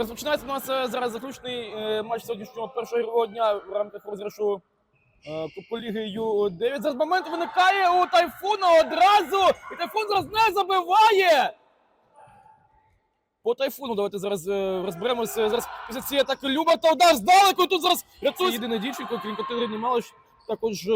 Розпочинається у нас е, зараз заключний е, матч сьогоднішнього першого ігрового дня в рамках розіграшу е, Кубку Ліги Ю-9. Зараз момент виникає у Тайфуна одразу, і Тайфун зараз не забиває. По тайфуну давайте зараз розберемося. Зараз після цієї атаки Люба та удар здалеку. і Тут зараз рятує єдине дівчинко, крім Катерини Малиш, також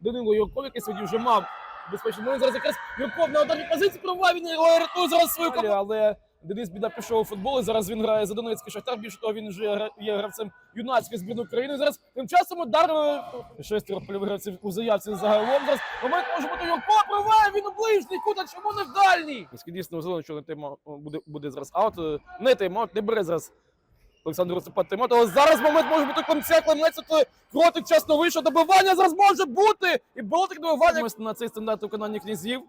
Данило Юрков, який сьогодні вже мав безпечний момент. Зараз якраз Юрков на ударній позиції пробуває, він його рятує зараз свою команду. Але Денис Біда пішов у футбол, і зараз він грає за Донецький Шахтар. Більше того, він вже є гравцем юнацької збірної України. Зараз тим часом удар е, шестеро польових у заявці загалом. Зараз момент може бути Юрков пробиває, він у ближній кут, чому не в дальній? Дійсно, зелено, що не тайм буде, буде зараз аут. Е, Не тайм-аут, не бере зараз Олександр Остапат тайм але зараз момент може бути конця Клемець, кротик чесно вийшов, добивання зараз може бути! І болтик добивання Ось на цей стандарт виконання князів.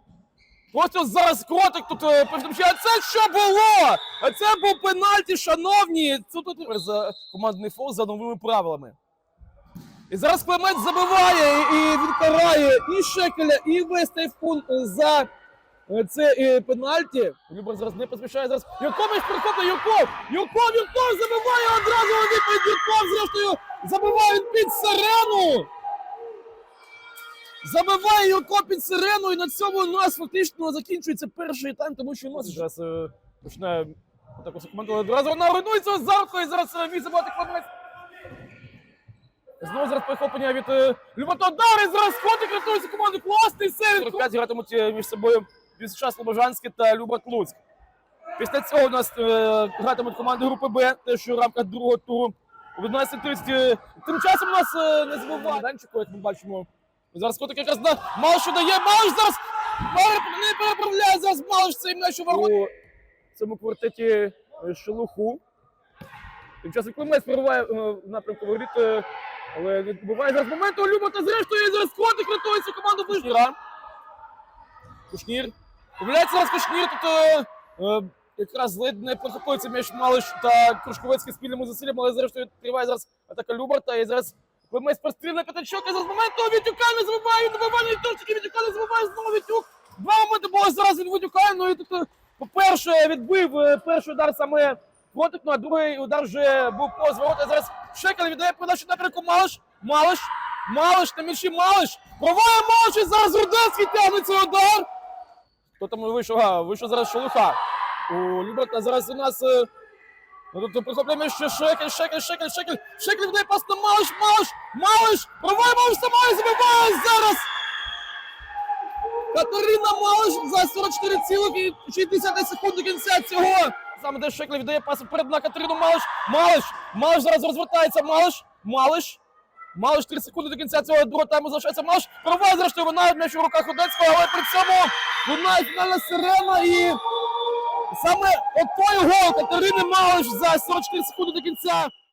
Ось ось зараз кротик тут е, повідомляє. А це що було? А це був пенальті, шановні! Це тут за командний фол за новими правилами. І зараз Клемець забиває, і він карає і Шекеля, і весь тайфун за е, це е, пенальті. Любер зараз не поспішає. Зараз Юркович перехоплює Юрков! Юрков, Юрков забиває одразу у відповідь Юрков, зрештою забиває він під сирену! Забиває Юрко під сирену, і на цьому у нас фактично закінчується перший тайм, тому що у нас зараз е, починає так ось коментувати. Одразу вона руйнується зарко, і зараз е, міг забивати Клемець. Знову зараз перехоплення від е, Люботодари, зараз котик рятується команду. Класний сейв! 45 гратимуть е, між собою Вісша Слобожанське та Любат Луцьк. Після цього у нас е, гратимуть команди групи Б, теж у рамках другого туру. О 11.30. е, Тим часом у нас е, не забуває майданчику, як ми бачимо. Зараз котик якраз на Малшу дає. Малш зараз не переправляє зараз Малш цей м'яч у ворот. У цьому квартеті е, Шелуху. Тим часом Климець прориває е, в напрямку воріт, е, але не буває зараз моменту Люба та зрештою зараз котик рятує цю команду Кушніра. Кушнір. Помиляється зараз Кушнір, тут якраз ледь не прохопується м'яч Малиш та Крушковецький спільними зусиллями, але зрештою триває зараз атака Любарта і зараз Климець простріл на п'ятачок, і зараз моменту Вітюка не забиває, добивання точки, Вітюка не забиває, знову Вітюк. Два моменти було зараз від Вітюка, ну і тут, е, по-перше, відбив е, перший удар саме Котик, ну а другий удар вже був по зворота. Зараз Шекел віддає передачу напрямку Малиш. Малиш. Малиш на м'ячі Малиш. Проває Малиш і зараз Рудецький тягне цей удар. Хто там вийшов? Вийшов зараз Шелуха. У Люберта зараз у нас. Ну, тут прихоплюємо ще Шекель, Шекель, Шекель, Шекель. Шекель віддає пас на Малиш, Малиш, Малиш. Проває Малиш сама і забиває зараз. Катерина Малиш за 44,6 секунд до кінця цього. Саме де Шеклі віддає пас вперед на Катерину Малиш. Малиш. Малиш зараз розвертається. Малиш. Малиш. Малиш 3 секунди до кінця цього другого тайму залишається. Малиш проває зрештою вона м'яч у руках Одецького, але при цьому лунає фінальна сирена і саме от той гол Катерини Малиш за 44 секунди до кінця